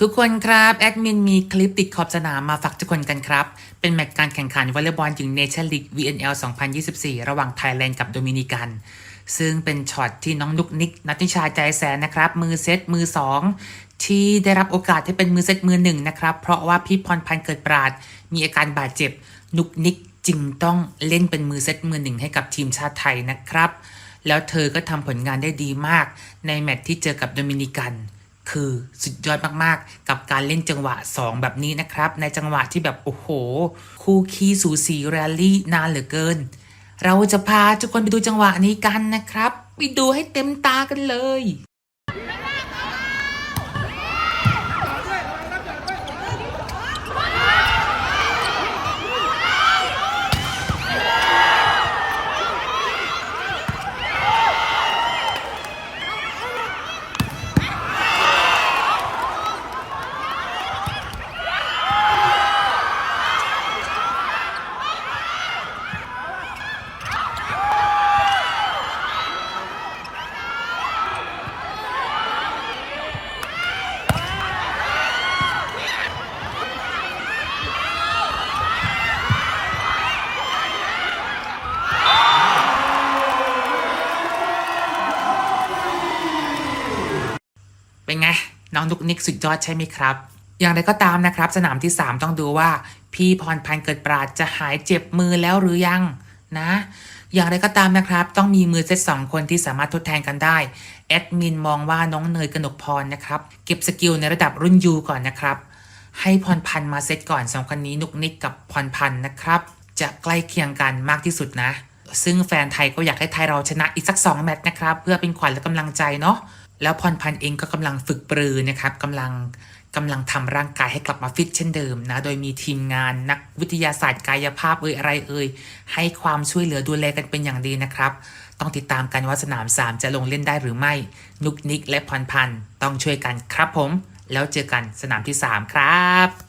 ทุกคนครับ แอดมินมีคลิปติดขอบสนามมาฝากทุกคนกันครับ เป็นแมตช์การแข่งขันวอลเลย์บอลหญิงเนชั่นลีก VNL 2024 ระหว่างไทยแลนด์กับโดมินิกัน ซึ่งเป็นช็อตที่น้องนุกนิก นัทนิชาใจแสนนะครับ มือเซตมือ 2 ที่ได้รับโอกาสที่เป็นมือเซตมือหนึ่งนะครับ เพราะว่าพี่พรพันธ์เกิดปราด มีอาการบาดเจ็บ นุกนิกจึงต้องเล่นเป็นมือเซตมือหนึ่งให้กับทีมชาติไทยนะครับ แล้วเธอก็ทำผลงานได้ดีมาก ในแมตช์ที่เจอกับโดมินิกัน คือสุดยอดมากๆ กับการเล่นจังหวะ 2 แบบนี้นะครับ ในจังหวะที่แบบโอ้โห คู่ขี้สูสีแรลลี่นานเหลือเกิน เราจะพาทุกคนไปดูจังหวะนี้กันนะครับ ไปดูให้เต็มตากันเลย เป็นไง น้องนุกนิกสุดยอดใช่ไหมครับ อย่างไรก็ตามนะครับ สนามที่ 3 ต้องดูว่า พี่พรพันธ์เกิดปราดจะหายเจ็บมือแล้วหรือยังนะ อย่างไรก็ตามนะครับ ต้องมีมือเซตสองคนที่สามารถทดแทนกันได้แอดมินมองว่าน้องเนยกนกพรนะครับ เก็บสกิลในระดับรุ่นยูก่อนนะครับ ให้พรพันธ์มาเซตก่อนสองคนนี้นุกนิกกับพรพันธ์นะครับ จะใกล้เคียงกันมากที่สุดนะ ซึ่งแฟนไทยก็อยากให้ไทยเราชนะอีกสัก 2 แมตช์นะครับ เพื่อเป็นขวัญและกำลังใจเนาะแล้วพรพันธ์เองก็กำลังฝึกปรือนะครับกำลังกำลังทำร่างกายให้กลับมาฟิตเช่นเดิมนะ โดยมีทีมงานนักวิทยาศาสตร์กายภาพเอ่ยอะไรเอ่ยให้ความช่วยเหลือดูแลกันเป็นอย่างดีนะครับ ต้องติดตามกันว่าสนาม 3 จะลงเล่นได้หรือไม่ นุกนิกและพรพันธ์ต้องช่วยกันครับผม แล้วเจอกันสนามที่ 3 ครับ